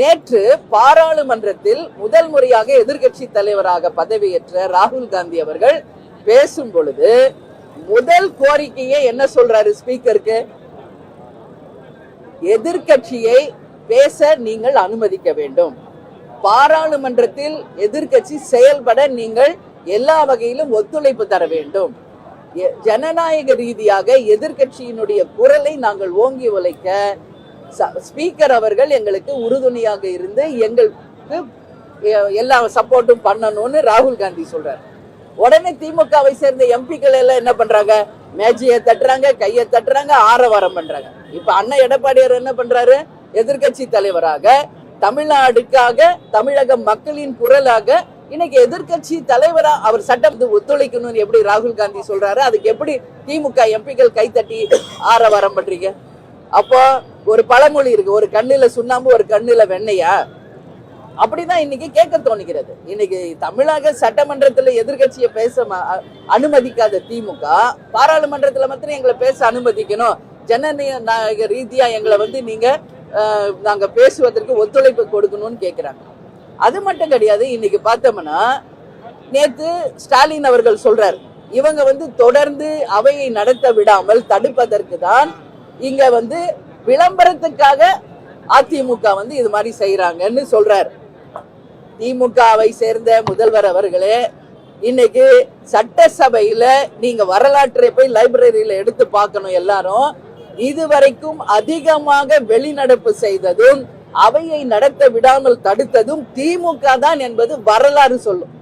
நேற்று பாராளுமன்றத்தில் முதல் முறையாக எதிர்கட்சி தலைவராக பதவியேற்ற ராகுல் காந்தி அவர்கள் பேசும் பொழுது முதல் கோரிக்கையே என்ன சொல்றாரு ஸ்பீக்கருக்கு? எதிர்கட்சியை பேச நீங்கள் அனுமதிக்க வேண்டும். பாராளுமன்றத்தில் எதிர்கட்சி செயல்பட நீங்கள் எல்லா வகையிலும் ஒத்துழைப்பு தர வேண்டும். ஜனநாயக ரீதியாக எதிர்கட்சியினுடைய குரலை நாங்கள் ஓங்கி உழைக்க ஸ்பீக்கர் அவர்கள் எங்களுக்கு உறுதுணையாக இருந்து எங்களுக்கு எ- எல்லா சப்போர்ட்டும் பண்ணணும்னு ராகுல் காந்தி சொல்றாரு. உடனே திமுகவை சேர்ந்த எம்பிக்கள் எல்லாம் என்ன பண்றாங்க? மேஜையை தட்டுறாங்க கையை தட்டுறாங்க ஆரவாரம் பண்றாங்க. இப்ப அண்ணன் எடப்பாடியார் என்ன பண்றாரு? எதிர்க்கட்சி தலைவராக தமிழ்நாடுக்காக தமிழக மக்களின் குரலாக இன்னைக்கு எதிர்க்கட்சி தலைவரா அவர் சட்டம் வந்து ஒத்துழைக்கணும்னு எப்படி ராகுல் காந்தி சொல்றாரு? அதுக்கு எப்படி திமுக எம்பிக்கள் கைத்தட்டி ஆரவாரம் பண்றீங்க? அப்போ ஒரு பழமொழி இருக்கு. ஒரு கண்ணுல சுண்ணாம்பு ஒரு கண்ணுல வெண்ணையா? அப்படிதான் இன்னைக்கு கேட்க தோணுகிறது இன்னைக்கு தமிழக சட்டமன்றத்துல எதிர்க்கட்சியை பேச அனுமதிக்காத திமுக பாராளுமன்றத்துல மாத்திரம் எங்களை பேச அனுமதிக்கணும். ஜனநாயக ரீதியா எங்களை வந்து நீங்க நாங்க பேசுவதற்கு ஒத்துழைப்பு கொடுக்கணும்னு கேட்கிறாங்க அது மட்டும் கிடையாது இன்னைக்கு பார்த்தோம்னா நேத்து ஸ்டாலின் அவர்கள் சொல்றாரு. இவங்க வந்து தொடர்ந்து அவையை நடத்த விடாமல் தடுப்பதற்கு தான் இங்க வந்து விளம்பரத்துக்காக அதிமுக வந்து இது மாதிரி செய்யறாங்கன்னு சொல்றார். திமுகவை சேர்ந்த முதல்வர் அவர்களே இன்னைக்கு சட்டசபையில நீங்க வரலாற்றை போய் லைப்ரரியில எடுத்து பார்க்கணும் எல்லாரும். இதுவரைக்கும் அதிகமாக வெளிநடப்பு செய்ததும் அவையை நடத்த விடாமல் தடுத்ததும் திமுக தான் என்பது வரலாறு சொல்லும்.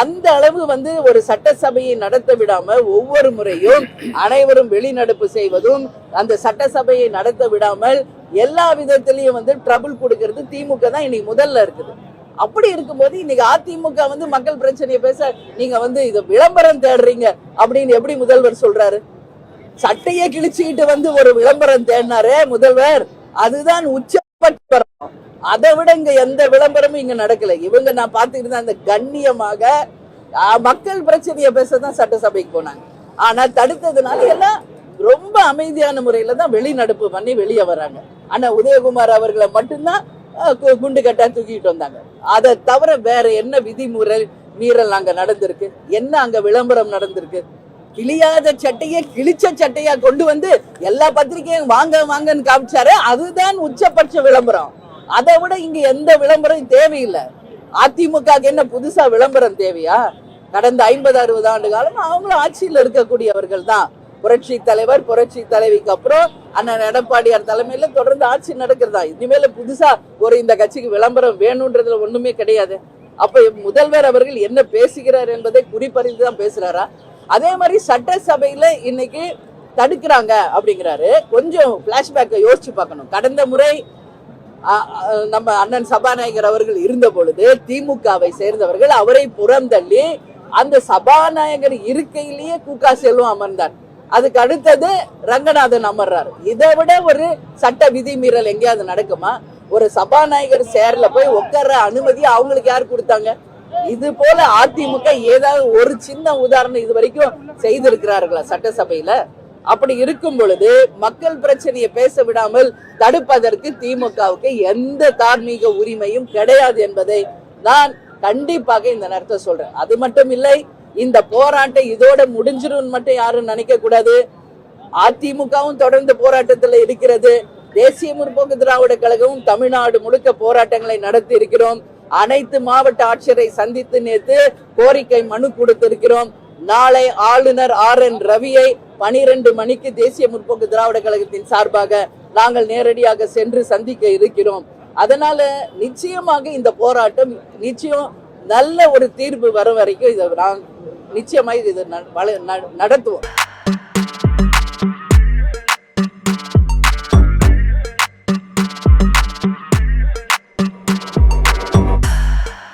அந்த அளவு வந்து ஒரு சட்டசபையை நடத்த விடாம ஒவ்வொரு முறையும் அனைவரும் வெளிநடப்பு செய்வதும் அந்த சட்டசபையை நடத்த விடாமல் எல்லா விதத்திலையும் வந்து ட்ரபிள் கொடுக்கறது திமுக தான் இன்னைக்கு முதல்ல இருக்குது. அப்படி இருக்கும்போது இன்னைக்கு அதிமுக வந்து மக்கள் பிரச்சனையை பேச நீங்க வந்து இது விளம்பரம் தேடுறீங்க அப்படின்னு எப்படி முதல்வர் சொல்றாரு? சட்டையை கிழிச்சுக்கிட்டு வந்து ஒரு விளம்பரம் தேடினாரு முதல்வர். அதுதான் உச்ச அதை விட இங்க எந்த விளம்பரமும் இங்க நடக்கல. இவங்க நான் பார்த்துக்கிட்டு அந்த கண்ணியமாக மக்கள் பிரச்சனையை பேசதான் சட்டசபைக்கு போனாங்க. ஆனா தடுத்ததுனால எல்லாம் ரொம்ப அமைதியான முறையில தான் வெளிநடப்பு பண்ணி வெளியே வராங்க. ஆனா உதயகுமார் அவர்களை மட்டும்தான் கு- குண்டு கட்டா தூக்கிட்டு வந்தாங்க. அதை தவிர வேற என்ன விதிமுறை மீறல் அங்க நடந்திருக்கு? என்ன அங்க விளம்பரம் நடந்திருக்கு? கிழியாத சட்டையை கிழிச்ச சட்டையா கொண்டு வந்து எல்லா பத்திரிகையும் வாங்க வாங்கன்னு காமிச்சாரு. அதுதான் உச்சபட்ச விளம்பரம். அதை விட இங்க எந்த விளம்பரம் தேவையில்லை. அதிமுக என்ன புதுசா விளம்பரம் தேவையா? கடந்த ஐம்பது அறுபது ஆண்டு காலம் அவங்களும் ஆட்சியில் இருக்கக்கூடியவர்கள் தான். புரட்சி தலைவர் புரட்சி தலைவிக்கு அப்புறம் அண்ணன் எடப்பாடியார் தலைமையில தொடர்ந்து ஆட்சி நடக்கிறதா? இனிமேல புதுசா ஒரு இந்த கட்சிக்கு விளம்பரம் வேணும்ன்றதுல ஒண்ணுமே கிடையாது. அப்ப முதல்வர் அவர்கள் என்ன பேசுகிறார் என்பதை குறிப்பறிந்து தான் பேசுறாரா? அதே மாதிரி சட்டசபையில இன்னைக்கு தடுக்கிறாங்க அப்படிங்கிறாரு. கொஞ்சம் பிளாஷ்பேக்கை யோசிச்சு பார்க்கணும். கடந்த முறை நம்ம அண்ணன் சபாநாயகர் அவர்கள் இருந்த பொழுது திமுகவை சேர்ந்தவர்கள் அவரை புறந்தள்ளி அந்த சபாநாயகர் இருக்கையிலேயே கூக்கா செல்வம் அமர்ந்தார். அதுக்கு அடுத்தது ரங்கநாதன் அமர்றார். இதை விட ஒரு சட்ட விதிமீறல் எங்கேயாவது நடக்குமா? ஒரு சபாநாயகர் சேர்ல போய் உட்கார்ற அனுமதி அவங்களுக்கு யார் கொடுத்தாங்க? இது போல அதிமுக ஏதாவது ஒரு சின்ன உதாரணம் இது வரைக்கும் செய்திருக்கிறார்களா சட்டசபையில? அப்படி இருக்கும் பொழுது மக்கள் பிரச்சனையை பேச விடாமல் தடுப்பதற்கு திமுகவுக்கு எந்த தார்மீக உரிமையும் கிடையாது என்பதை நான் கண்டிப்பாக இந்த நேரத்தை சொல்றேன். அது மட்டும் இல்லை இந்த போராட்டம் இதோட முடிஞ்சிடும் மட்டும் யாரும் நினைக்க கூடாது. அதிமுகவும் தொடர்ந்து போராட்டத்தில் இருக்கிறது. தேசிய முற்போக்கு திராவிட கழகமும் தமிழ்நாடு முழுக்க போராட்டங்களை நடத்தி இருக்கிறோம். அனைத்து மாவட்ட ஆட்சியரை சந்தித்து நேற்று கோரிக்கை மனு கொடுத்திருக்கிறோம். நாளை ஆளுநர் ஆர் என் ரவியை பனிரெண்டு மணிக்கு தேசிய முற்போக்கு திராவிட கழகத்தின் சார்பாக நாங்கள் நேரடியாக சென்று சந்திக்க இருக்கிறோம். அதனால நிச்சயமாக இந்த போராட்டம் நிச்சயம் நல்ல ஒரு தீர்வு வரும் வரைக்கும் இதை நான் நிச்சயமாக இது ந- ந- நடத்துவோம்.